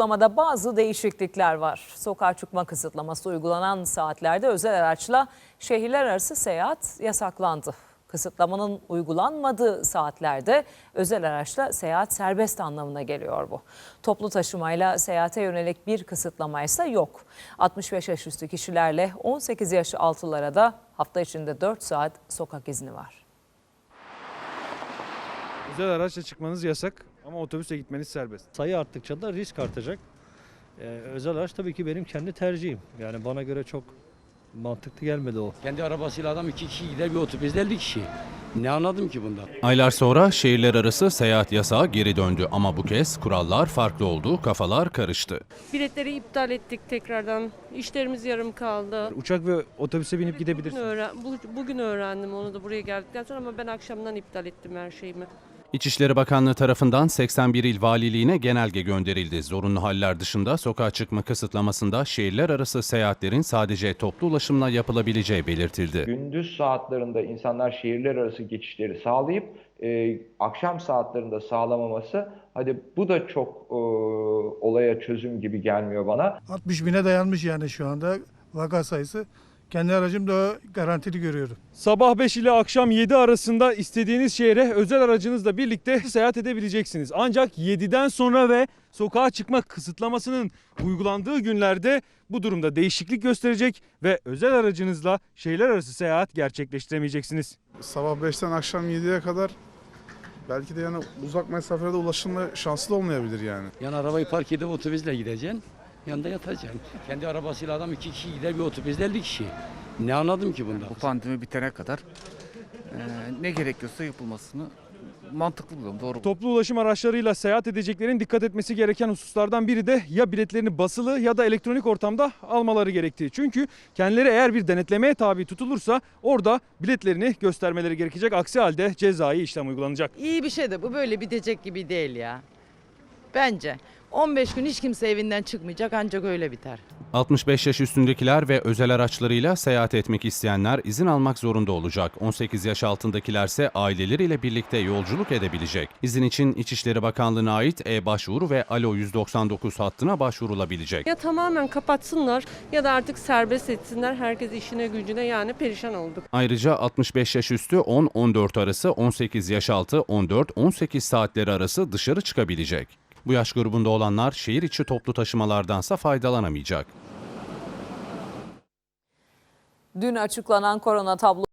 Uygulamada bazı değişiklikler var. Sokağa çıkma kısıtlaması uygulanan saatlerde özel araçla şehirler arası seyahat yasaklandı. Kısıtlamanın uygulanmadığı saatlerde özel araçla seyahat serbest anlamına geliyor bu. Toplu taşımayla seyahate yönelik bir kısıtlama ise yok. 65 yaş üstü kişilerle 18 yaş altılara da hafta içinde 4 saat sokak izni var. Özel araçla çıkmanız yasak ama otobüsle gitmeniz serbest. Sayı arttıkça da risk artacak. Ee, özel araç tabii ki benim kendi tercihim. Yani bana göre çok mantıklı gelmedi o. Kendi arabasıyla adam iki kişi gider bir otobüsde 50 kişi. Ne anladım ki bundan? Aylar sonra şehirler arası seyahat yasağı geri döndü ama bu kez kurallar farklı oldu, kafalar karıştı. Biletleri iptal ettik tekrardan. İşlerimiz yarım kaldı. Uçak ve otobüse binip Bugün, gidebilirsiniz. öğren, bu- bugün öğrendim onu da buraya geldikten sonra ama ben akşamdan iptal ettim her şeyimi. İçişleri Bakanlığı tarafından 81 il valiliğine genelge gönderildi. Zorunlu haller dışında sokağa çıkma kısıtlamasında şehirler arası seyahatlerin sadece toplu ulaşımla yapılabileceği belirtildi. gündüz saatlerinde insanlar şehirler arası geçişleri sağlayıp e, akşam saatlerinde sağlamaması hadi bu da çok e, olaya çözüm gibi gelmiyor bana. 60 bine dayanmış yani şu anda vaka sayısı. Kendi aracım da garantili görüyorum. Sabah 5 ile akşam 7 arasında istediğiniz şehre özel aracınızla birlikte seyahat edebileceksiniz. Ancak 7'den sonra ve sokağa çıkma kısıtlamasının uygulandığı günlerde bu durumda değişiklik gösterecek ve özel aracınızla şehirler arası seyahat gerçekleştiremeyeceksiniz. Sabah 5'ten akşam 7'ye kadar belki de yani uzak mesafelerde ulaşılma şanslı olmayabilir yani. Yani arabayı park edip otobüsle gideceksin. Yanında yatacaksın. Kendi arabasıyla adam iki kişi gider bir otobüsde 50 kişi. Ne anladım ki bundan? Bu pandemi bitene kadar eee, ne gerekiyorsa yapılmasını mantıklı buluyorum. Doğru. Toplu ulaşım araçlarıyla seyahat edeceklerin dikkat etmesi gereken hususlardan biri de ya biletlerini basılı ya da elektronik ortamda almaları gerektiği. Çünkü kendileri eğer bir denetlemeye tabi tutulursa orada biletlerini göstermeleri gerekecek. Aksi halde cezai işlem uygulanacak. İyi bir şey de bu böyle bitecek gibi değil ya. Bence. 15 gün hiç kimse evinden çıkmayacak ancak öyle biter. 65 yaş üstündekiler ve özel araçlarıyla seyahat etmek isteyenler izin almak zorunda olacak. 18 yaş altındakilerse aileleriyle birlikte yolculuk edebilecek. İzin için İçişleri Bakanlığı'na ait e-başvuru ve Alo 199 hattına başvurulabilecek. Ya tamamen kapatsınlar ya da artık serbest etsinler. Herkes işine gücüne yani perişan olduk. Ayrıca 65 yaş üstü 10-14 arası, 18 yaş altı 14-18 saatleri arası dışarı çıkabilecek. Bu yaş grubunda olanlar şehir içi toplu taşımalardansa faydalanamayacak. Dün açıklanan korona tablo